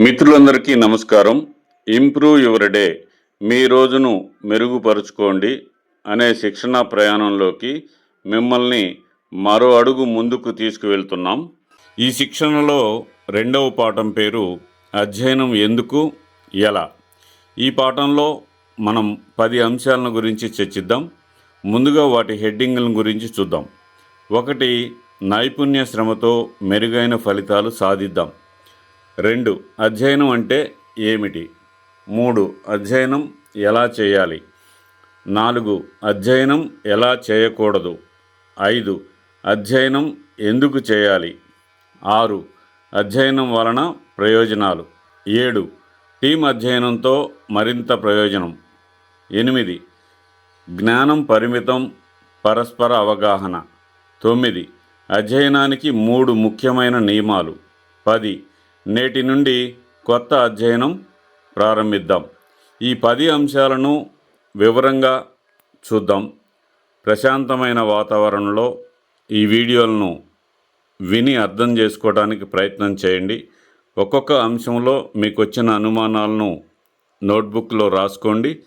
మిత్రులందరికీ నమస్కారం. Improve your day. మీ రోజును మెరుగుపరుచుకోండి అనే శిక్షణ ప్రయాణంలోకి మిమ్మల్ని మరో అడుగు ముందుకు తీసుకువెళ్తున్నాం. ఈ శిక్షణలో రెండవ పాఠం పేరు అధ్యయనం ఎందుకు? ఎలా? ఈ పాఠంలో మనం పది అంశాలను గురించి చర్చిద్దాం. ముందుగా వాటి హెడ్డింగ్ల గురించి చూద్దాం. ఒకటి నైపుణ్య శ్రమతో మెరుగైన ఫలితాలు సాధిద్దాం. రెండు అధ్యయనం అంటే ఏమిటి? మూడు అధ్యయనం ఎలా చేయాలి? నాలుగు అధ్యయనం ఎలా చేయకూడదు? ఐదు అధ్యయనం ఎందుకు చేయాలి? ఆరు అధ్యయనం వలన ప్రయోజనాలు. ఏడు టీం అధ్యయనంతో మరింత ప్రయోజనం. ఎనిమిది జ్ఞానం పరిమితం పరస్పర అవగాహన. తొమ్మిది అధ్యయనానికి మూడు ముఖ్యమైన నియమాలు. పది నేటి నుండి కొత్త అధ్యయనం ప్రారంభిద్దాం. ఈ పది అంశాలను వివరంగా చూద్దాం. ప్రశాంతమైన వాతావరణంలో ఈ వీడియోలను విని అర్థం చేసుకోవడానికి ప్రయత్నం చేయండి. ఒక్కొక్క అంశంలో మీకు వచ్చిన అనుమానాలను నోట్బుక్లో రాసుకోండి.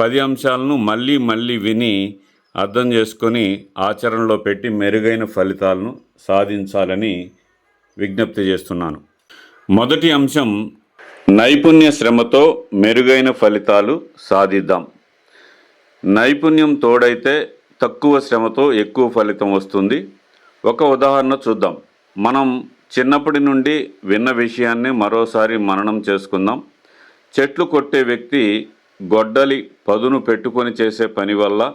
పది అంశాలను మళ్ళీ మళ్ళీ విని అర్థం చేసుకొని ఆచరణలో పెట్టి మెరుగైన ఫలితాలను సాధించాలని విజ్ఞప్తి చేస్తున్నాను. మొదటి అంశం నైపుణ్య శ్రమతో మెరుగైన ఫలితాలు సాధిద్దాం. నైపుణ్యం తోడైతే తక్కువ శ్రమతో ఎక్కువ ఫలితం వస్తుంది. ఒక ఉదాహరణ చూద్దాం. మనం చిన్నప్పటి నుండి విన్న విషయాన్ని మరోసారి మననం చేసుకుందాం. చెట్లు కొట్టే వ్యక్తి గొడ్డలి పదును పెట్టుకొని చేసే పని వల్ల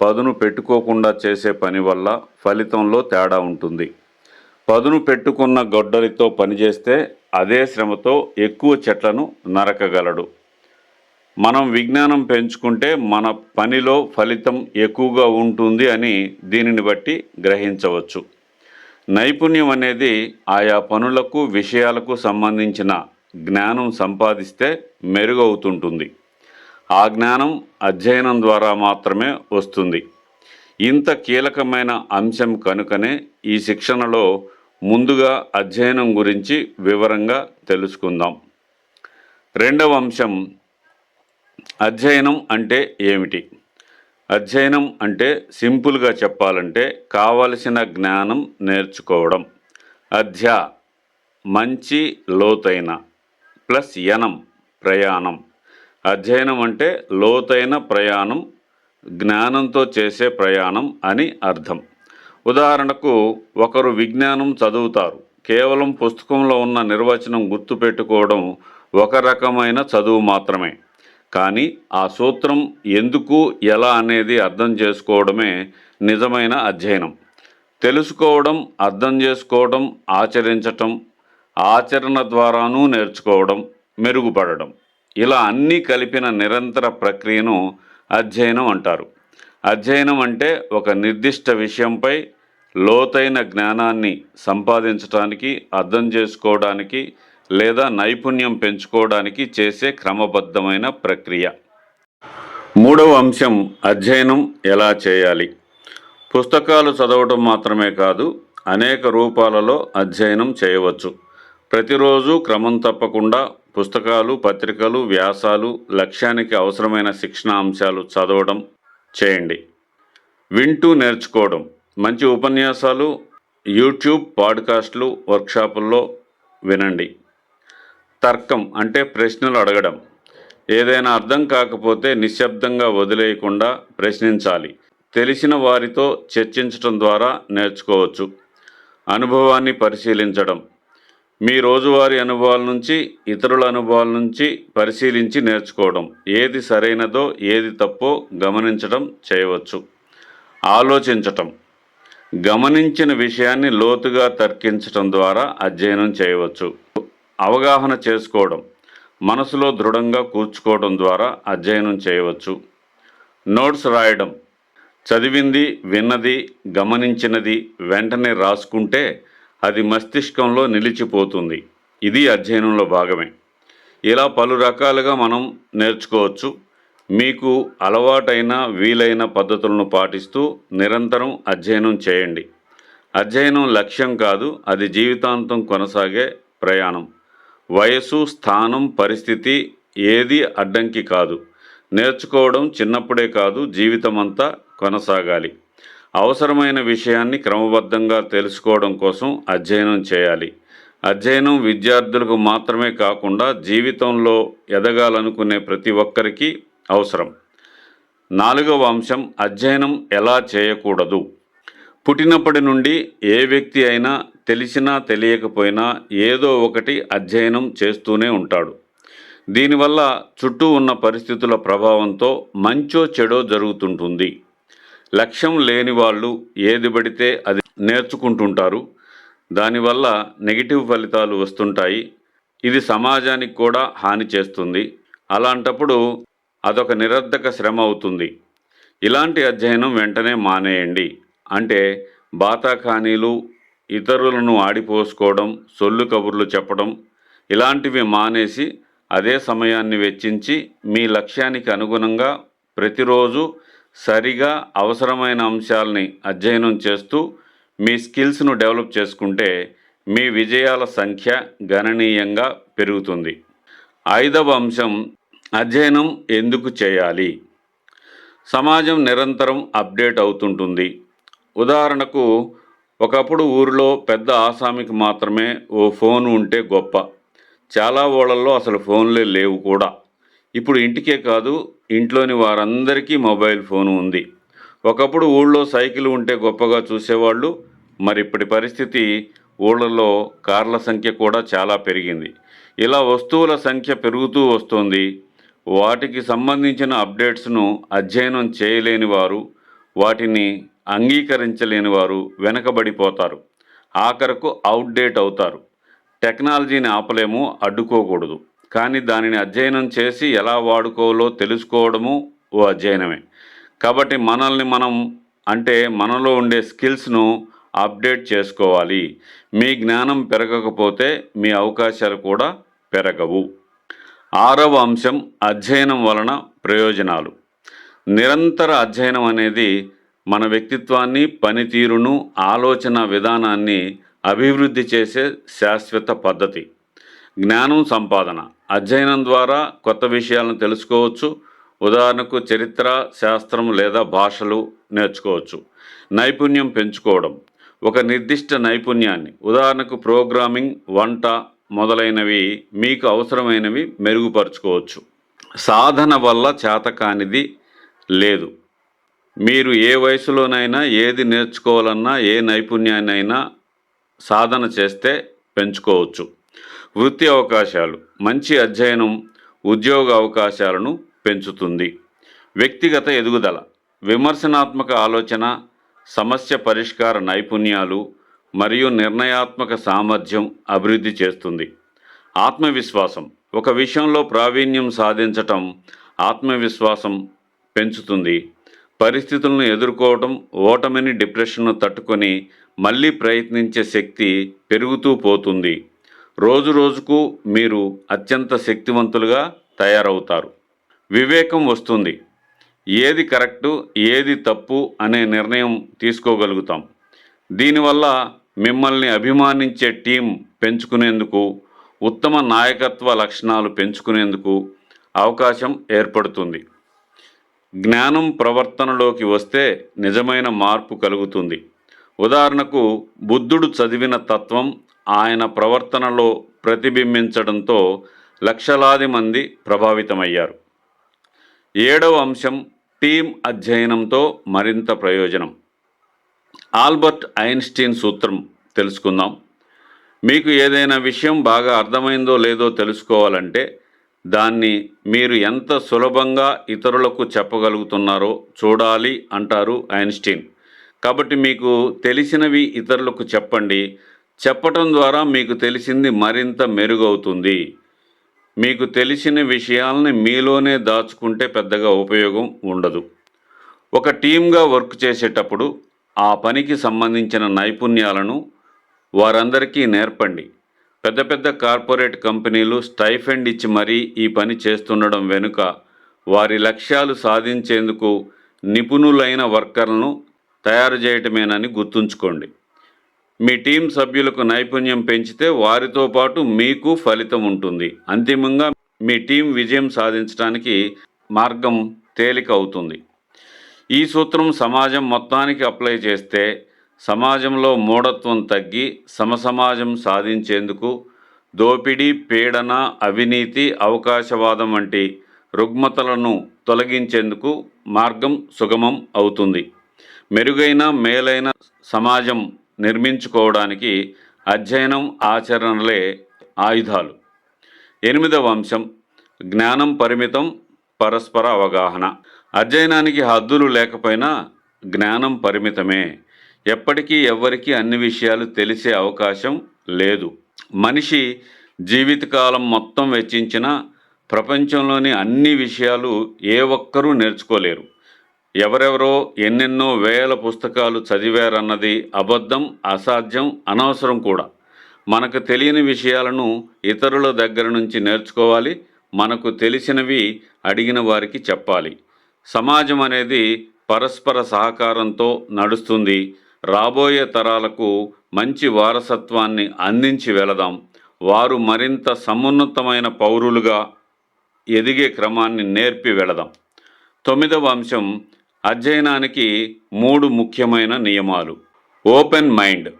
పదును పెట్టుకోకుండా చేసే పని వల్ల ఫలితంలో తేడా ఉంటుంది. పదును పెట్టుకున్న గొడ్డలితో పనిచేస్తే అదే శ్రమతో ఎక్కువ చెట్లను నరకగలడు. మనం విజ్ఞానం పెంచుకుంటే మన పనిలో ఫలితం ఎక్కువగా ఉంటుంది అని దీనిని బట్టి గ్రహించవచ్చు. నైపుణ్యం అనేది ఆయా పనులకు విషయాలకు సంబంధించిన జ్ఞానం సంపాదిస్తే మెరుగవుతుంటుంది. ఆ జ్ఞానం అధ్యయనం ద్వారా మాత్రమే వస్తుంది. ఇంత కీలకమైన అంశం కనుకనే ఈ శిక్షణలో ముందుగా అధ్యయనం గురించి వివరంగా తెలుసుకుందాం. రెండవ అంశం అధ్యయనం అంటే ఏమిటి? అధ్యయనం అంటే సింపుల్గా చెప్పాలంటే కావలసిన జ్ఞానం నేర్చుకోవడం. అధ్య మంచి లోతైన ప్లస్ యనం ప్రయాణం. అధ్యయనం అంటే లోతైన ప్రయాణం జ్ఞానంతో చేసే ప్రయాణం అని అర్థం. ఉదాహరణకు ఒకరు విజ్ఞానం చదువుతారు. కేవలం పుస్తకంలో ఉన్న నిర్వచనం గుర్తుపెట్టుకోవడం ఒక రకమైన చదువు మాత్రమే. కానీ ఆ సూత్రం ఎందుకు ఎలా అనేది అర్థం చేసుకోవడమే నిజమైన అధ్యయనం. తెలుసుకోవడం అర్థం చేసుకోవడం ఆచరించటం ఆచరణ ద్వారానూ నేర్చుకోవడం మెరుగుపడడం. ఇలా అన్నీ కలిపిన నిరంతర ప్రక్రియను అధ్యయనం అంటారు. అధ్యయనం అంటే ఒక నిర్దిష్ట విషయంపై లోతైన జ్ఞానాన్ని సంపాదించడానికి అర్థం చేసుకోవడానికి లేదా నైపుణ్యం పెంచుకోవడానికి చేసే క్రమబద్ధమైన ప్రక్రియ. మూడవ అంశం అధ్యయనం ఎలా చేయాలి? పుస్తకాలు చదవడం మాత్రమే కాదు అనేక రూపాలలో అధ్యయనం చేయవచ్చు. ప్రతిరోజు క్రమం తప్పకుండా పుస్తకాలు పత్రికలు వ్యాసాలు లక్ష్యానికి అవసరమైన శిక్షణ అంశాలు చదవడం చేయండి. వింటూ నేర్చుకోవడం. మంచి ఉపన్యాసాలు యూట్యూబ్ పాడ్కాస్ట్లు వర్క్షాపుల్లో వినండి. తర్కం అంటే ప్రశ్నలు అడగడం. ఏదైనా అర్థం కాకపోతే నిశ్శబ్దంగా వదిలేయకుండా ప్రశ్నించాలి. తెలిసిన వారితో చర్చించడం ద్వారా నేర్చుకోవచ్చు. అనుభవాన్ని పరిశీలించడం. మీ రోజువారీ అనుభవాల నుంచి ఇతరుల అనుభవాల నుంచి పరిశీలించి నేర్చుకోవడం. ఏది సరైనదో ఏది తప్పో గమనించడం చేయవచ్చు. ఆలోచించటం. గమనించిన విషయాన్ని లోతుగా తర్కించటం ద్వారా అధ్యయనం చేయవచ్చు. అవగాహన చేసుకోవడం. మనసులో దృఢంగా కూర్చుకోవడం ద్వారా అధ్యయనం చేయవచ్చు. నోట్స్ రాయడం. చదివింది విన్నది గమనించినది వెంటనే రాసుకుంటే అది మస్తిష్కంలో నిలిచిపోతుంది. ఇది అధ్యయనంలో భాగమే. ఇలా పలు రకాలుగా మనం నేర్చుకోవచ్చు. మీకు అలవాటైన వీలైన పద్ధతులను పాటిస్తూ నిరంతరం అధ్యయనం చేయండి. అధ్యయనం లక్ష్యం కాదు అది జీవితాంతం కొనసాగే ప్రయాణం. వయసు స్థానం పరిస్థితి ఏది అడ్డంకి కాదు. నేర్చుకోవడం చిన్నప్పుడే కాదు జీవితమంతా కొనసాగాలి. అవసరమైన విషయాన్ని క్రమబద్ధంగా తెలుసుకోవడం కోసం అధ్యయనం చేయాలి. అధ్యయనం విద్యార్థులకు మాత్రమే కాకుండా జీవితంలో ఎదగాలనుకునే ప్రతి ఒక్కరికి అవసరం. నాలుగవ అంశం అధ్యయనం ఎలా చేయకూడదు? పుట్టినప్పటి నుండి ఏ వ్యక్తి అయినా తెలిసినా తెలియకపోయినా ఏదో ఒకటి అధ్యయనం చేస్తూనే ఉంటాడు. దీనివల్ల చుట్టూ ఉన్న పరిస్థితుల ప్రభావంతో మంచో చెడో జరుగుతుంటుంది. లక్ష్యం లేని వాళ్ళు ఏది పడితే అది నేర్చుకుంటుంటారు. దానివల్ల నెగిటివ్ ఫలితాలు వస్తుంటాయి. ఇది సమాజానికి కూడా హాని చేస్తుంది. అలాంటప్పుడు అదొక నిరర్ధక శ్రమ అవుతుంది. ఇలాంటి అధ్యయనం వెంటనే మానేయండి. అంటే బాతాఖానీలు ఇతరులను ఆడిపోసుకోవడం సొల్లు కబుర్లు చెప్పడం ఇలాంటివి మానేసి అదే సమయాన్ని వెచ్చించి మీ లక్ష్యానికి అనుగుణంగా ప్రతిరోజు సరిగా అవసరమైన అంశాలని అధ్యయనం చేస్తూ మీ స్కిల్స్ను డెవలప్ చేసుకుంటే మీ విజయాల సంఖ్య గణనీయంగా పెరుగుతుంది. ఐదవ అంశం అధ్యయనం ఎందుకు చేయాలి? సమాజం నిరంతరం అప్డేట్ అవుతుంటుంది. ఉదాహరణకు ఒకప్పుడు ఊరిలో పెద్ద ఆసామికి మాత్రమే ఓ ఫోన్ ఉంటే గొప్ప. చాలా ఊళ్ళల్లో అసలు ఫోన్లే లేవు కూడా. ఇప్పుడు ఇంటికే కాదు ఇంట్లోని వారందరికీ మొబైల్ ఫోన్ ఉంది. ఒకప్పుడు ఊళ్ళో సైకిల్ ఉంటే గొప్పగా చూసేవాళ్ళు మరి ఇప్పటి పరిస్థితి ఊళ్ళలో కార్ల సంఖ్య కూడా చాలా పెరిగింది. ఇలా వస్తువుల సంఖ్య పెరుగుతూ వస్తుంది. వాటికి సంబంధించిన అప్డేట్స్ను అధ్యయనం చేయలేని వారు వాటిని అంగీకరించలేని వారు వెనకబడిపోతారు. ఆఖరకు అవుట్డేట్ అవుతారు. టెక్నాలజీని ఆపలేము అడ్డుకోకూడదు. కానీ దానిని అధ్యయనం చేసి ఎలా వాడుకోవాలో తెలుసుకోవడము ఓ అధ్యయనమే. కాబట్టి మనల్ని మనం అంటే మనలో ఉండే స్కిల్స్ను అప్డేట్ చేసుకోవాలి. మీ జ్ఞానం పెరగకపోతే మీ అవకాశాలు కూడా పెరగవు. ఆరవ అంశం అధ్యయనం వలన ప్రయోజనాలు. నిరంతర అధ్యయనం అనేది మన వ్యక్తిత్వాన్ని పనితీరును ఆలోచన విధానాన్ని అభివృద్ధి చేసే శాశ్వత పద్ధతి. జ్ఞానం సంపాదన. అధ్యయనం ద్వారా కొత్త విషయాలను తెలుసుకోవచ్చు. ఉదాహరణకు చరిత్ర శాస్త్రం లేదా భాషలు నేర్చుకోవచ్చు. నైపుణ్యం పెంచుకోవడం. ఒక నిర్దిష్ట నైపుణ్యాన్ని ఉదాహరణకు ప్రోగ్రామింగ్ వంట మొదలైనవి మీకు అవసరమైనవి మెరుగుపరుచుకోవచ్చు. సాధన వల్ల చేతకానిది లేదు. మీరు ఏ వయసులోనైనా ఏది నేర్చుకోవాలన్నా ఏ నైపుణ్యాన్నైనా సాధన చేస్తే పెంచుకోవచ్చు. వృత్తి అవకాశాలు మంచి అధ్యయనం ఉద్యోగ అవకాశాలను పెంచుతుంది. వ్యక్తిగత ఎదుగుదల విమర్శనాత్మక ఆలోచన సమస్య పరిష్కార నైపుణ్యాలు మరియు నిర్ణయాత్మక సామర్థ్యం అభివృద్ధి చేస్తుంది. ఆత్మవిశ్వాసం ఒక విషయంలో ప్రావీణ్యం సాధించటం ఆత్మవిశ్వాసం పెంచుతుంది. పరిస్థితులను ఎదుర్కోవటం ఓటమిని డిప్రెషన్ను తట్టుకొని మళ్ళీ ప్రయత్నించే శక్తి పెరుగుతూ పోతుంది. రోజు రోజుకు మీరు అత్యంత శక్తివంతులుగా తయారవుతారు. వివేకం వస్తుంది. ఏది కరెక్టు ఏది తప్పు అనే నిర్ణయం తీసుకోగలుగుతాం. దీనివల్ల మిమ్మల్ని అభిమానించే టీం పెంచుకునేందుకు ఉత్తమ నాయకత్వ లక్షణాలు పెంచుకునేందుకు అవకాశం ఏర్పడుతుంది. జ్ఞానం ప్రవర్తనలోకి వస్తే నిజమైన మార్పు కలుగుతుంది. ఉదాహరణకు బుద్ధుడు చదివిన తత్వం ఆయన ప్రవర్తనలో ప్రతిబింబించడంతో లక్షలాది మంది ప్రభావితమయ్యారు. ఏడవ అంశం టీం అధ్యయనంతో మరింత ప్రయోజనం. ఆల్బర్ట్ ఐన్స్టీన్ సూత్రం తెలుసుకుందాం. మీకు ఏదైనా విషయం బాగా అర్థమైందో లేదో తెలుసుకోవాలంటే దాన్ని మీరు ఎంత సులభంగా ఇతరులకు చెప్పగలుగుతున్నారో చూడాలి అంటారు ఐన్స్టీన్. కాబట్టి మీకు తెలిసినవి ఇతరులకు చెప్పండి. చెప్పటం ద్వారా మీకు తెలిసింది మరింత మెరుగవుతుంది. మీకు తెలిసిన విషయాలని మీలోనే దాచుకుంటే పెద్దగా ఉపయోగం ఉండదు. ఒక టీమ్గా వర్క్ చేసేటప్పుడు ఆ పనికి సంబంధించిన నైపుణ్యాలను వారందరికీ నేర్పండి. పెద్ద పెద్ద కార్పొరేట్ కంపెనీలు స్టైఫెండ్ ఇచ్చి మరీ ఈ పని చేస్తుండడం వెనుక వారి లక్ష్యాలు సాధించేందుకు నిపుణులైన వర్కర్లను తయారు చేయటమేనని గుర్తుంచుకోండి. మీ టీం సభ్యులకు నైపుణ్యం పెంచితే వారితో పాటు మీకు ఫలితం ఉంటుంది. అంతిమంగా మీ టీం విజయం సాధించడానికి మార్గం తేలిక అవుతుంది. ఈ సూత్రం సమాజం మొత్తానికి అప్లై చేస్తే సమాజంలో మూఢత్వం తగ్గి సమసమాజం సాధించేందుకు దోపిడీ పీడన అవినీతి అవకాశవాదం వంటి రుగ్మతలను తొలగించేందుకు మార్గం సుగమం అవుతుంది. మెరుగైన మేలైన సమాజం నిర్మించుకోవడానికి అధ్యయనం ఆచరణలే ఆయుధాలు. ఎనిమిదవ అంశం జ్ఞానం పరిమితం పరస్పర అవగాహన. అధ్యయనానికి హద్దులు లేకపోయినా జ్ఞానం పరిమితమే. ఎప్పటికీ ఎవ్వరికీ అన్ని విషయాలు తెలిసే అవకాశం లేదు. మనిషి జీవితకాలం మొత్తం వెచ్చించిన ప్రపంచంలోని అన్ని విషయాలు ఏ ఒక్కరూ నేర్చుకోలేరు. ఎవరెవరో ఎన్నెన్నో వేల పుస్తకాలు చదివారన్నది అబద్ధం అసాధ్యం అనవసరం కూడా. మనకు తెలియని విషయాలను ఇతరుల దగ్గర నుంచి నేర్చుకోవాలి మనకు తెలిసినవి అడిగిన వారికి చెప్పాలి. సమాజం అనేది పరస్పర సహకారంతో నడుస్తుంది. రాబోయే తరాలకు మంచి వారసత్వాన్ని అందించి వెళదాం. వారు మరింత సమున్నతమైన పౌరులుగా ఎదిగే క్రమాన్ని నేర్పి వెళదాం. తొమ్మిదవ అంశం అధ్యయనానికి మూడు ముఖ్యమైన నియమాలు. ఓపెన్ మైండ్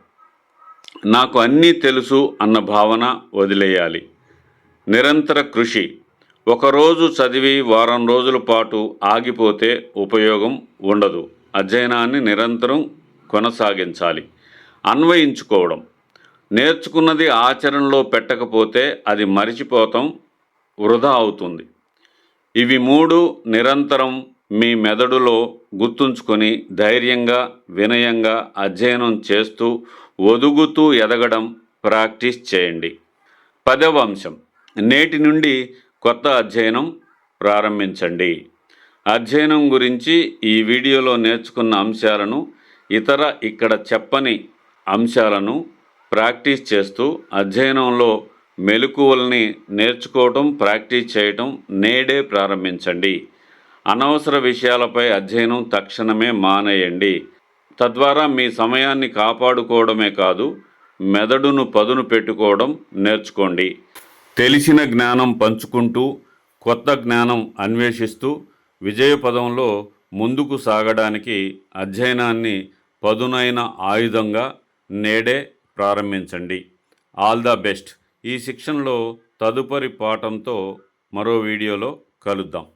నాకు అన్నీ తెలుసు అన్న భావన వదిలేయాలి. నిరంతర కృషి. ఒకరోజు చదివి వారం రోజుల పాటు ఆగిపోతే ఉపయోగం ఉండదు. అధ్యయనాన్ని నిరంతరం కొనసాగించాలి. అన్వయించుకోవడం. నేర్చుకున్నది ఆచరణలో పెట్టకపోతే అది మరిచిపోతాం వృధా అవుతుంది. ఇవి మూడు నిరంతరం మీ మెదడులో గుర్తుంచుకొని ధైర్యంగా వినయంగా అధ్యయనం చేస్తూ ఒదుగుతూ ఎదగడం ప్రాక్టీస్ చేయండి. పదవ అంశం. నేటి నుండి కొత్త అధ్యయనం ప్రారంభించండి. అధ్యయనం గురించి ఈ వీడియోలో నేర్చుకున్న అంశాలను ఇతర ఇక్కడ చెప్పని అంశాలను ప్రాక్టీస్ చేస్తూ అధ్యయనంలో మెలకువల్ని నేర్చుకోవటం ప్రాక్టీస్ చేయటం నేడే ప్రారంభించండి. అనవసర విషయాలపై అధ్యయనం తక్షణమే మానేయండి. తద్వారా మీ సమయాన్ని కాపాడుకోవడమే కాదు మెదడును పదును పెట్టుకోవడం నేర్చుకోండి. తెలిసిన జ్ఞానం పంచుకుంటూ కొత్త జ్ఞానం అన్వేషిస్తూ విజయపదంలో ముందుకు సాగడానికి అధ్యయనాన్ని పదునైన ఆయుధంగా నేడే ప్రారంభించండి. All the best. ఈ శిక్షణలో తదుపరి పాఠంతో మరో వీడియోలో కలుద్దాం.